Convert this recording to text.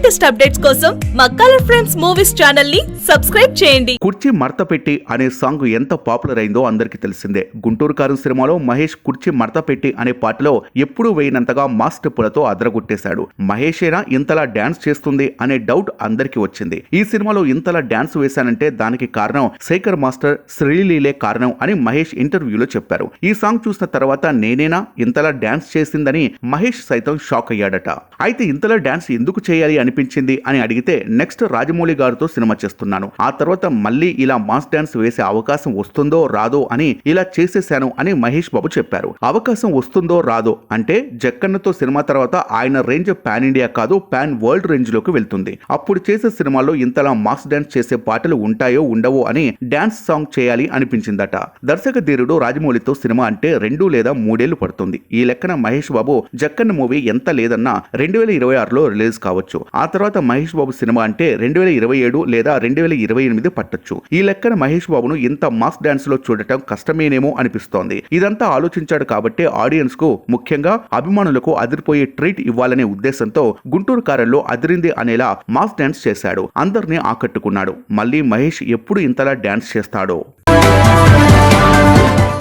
Latest updates కోసం మా colour friends movies ఛానల్ని సబ్స్క్రైబ్ చేయండి. కుర్చీ మడత పెట్టి అనే సాంగ్ ఎంత పాపులర్ అయిందో అందరికీ తెలిసిందే. గుంటూరు కారం సినిమాలో మహేష్ కుర్చీ మడత పెట్టి అనే పాటలో ఎప్పుడూ వేయనంతగా మాస్ స్టెప్పులతో అదరగొట్టేశాడు. మహేషేనా ఇంతలా డాన్స్ చేస్తుంది అనే డౌట్ అందరికీ వచ్చింది. ఈ సినిమాలో ఇంతలా డాన్స్ వేశానంటే దానికి కారణం శేఖర్ మాస్టర్ శ్రీలీలే కారణం అని మహేష్ ఇంటర్వ్యూలో చెప్పారు. ఈ సాంగ్ చూసిన తర్వాత నేనేనా ఇంతలా డాన్స్ చేసిందని మహేష్ సైతం షాక్ అయ్యాడట. అయితే ఇంతలా డాన్స్ ఎందుకు చేయాలి అని అనిపించింది అని అడిగితే నెక్స్ట్ రాజమౌళి గారితో సినిమా చేస్తున్నాను. ఆ తర్వాత మళ్ళీ ఇలా మాస్ డాన్స్ వేసే అవకాశం వస్తుందో రాదో అని ఇలా చేసేశాను అని మహేష్ బాబు చెప్పారు. అవకాశం వస్తుందో రాదో అంటే జక్కన్నతో సినిమా తర్వాత ఆయన రేంజ్ పాన్ ఇండియా కాదు పాన్ వరల్డ్ రేంజ్లోకి వెళ్తుంది. అప్పుడు చేసే సినిమాలో ఇంతలా మాస్ డాన్స్ చేసే పాటలు ఉంటాయో ఉండవో అని డాన్స్ సాంగ్ చేయాలి అనిపించిందట. దర్శక ధీరుడు రాజమౌళితో సినిమా అంటే రెండు లేదా మూడేళ్ళు పడుతుంది. ఈ లెక్కన మహేష్ బాబు జక్కన్న మూవీ ఎంత లేదన్నా రెండు వేల ఇరవై ఆరులో రిలీజ్ కావచ్చు. ఆ తర్వాత మహేష్ బాబు సినిమా అంటే రెండు వేల ఇరవై ఏడు లేదా రెండు వేల ఇరవై ఎనిమిది పట్టొచ్చు. ఈ లెక్కన మహేష్ బాబును ఇంత మాస్ డాన్స్లో చూడటం కష్టమేనేమో అనిపిస్తోంది. ఇదంతా ఆలోచించాడు కాబట్టి ఆడియన్స్కు ముఖ్యంగా అభిమానులకు అదిరిపోయే ట్రీట్ ఇవ్వాలనే ఉద్దేశంతో గుంటూరు కారంలో అదిరింది అనేలా మాస్ డాన్స్ చేశాడు. అందరినీ ఆకట్టుకున్నాడు. మళ్ళీ మహేష్ ఎప్పుడు ఇంతలా డాన్స్ చేస్తాడో.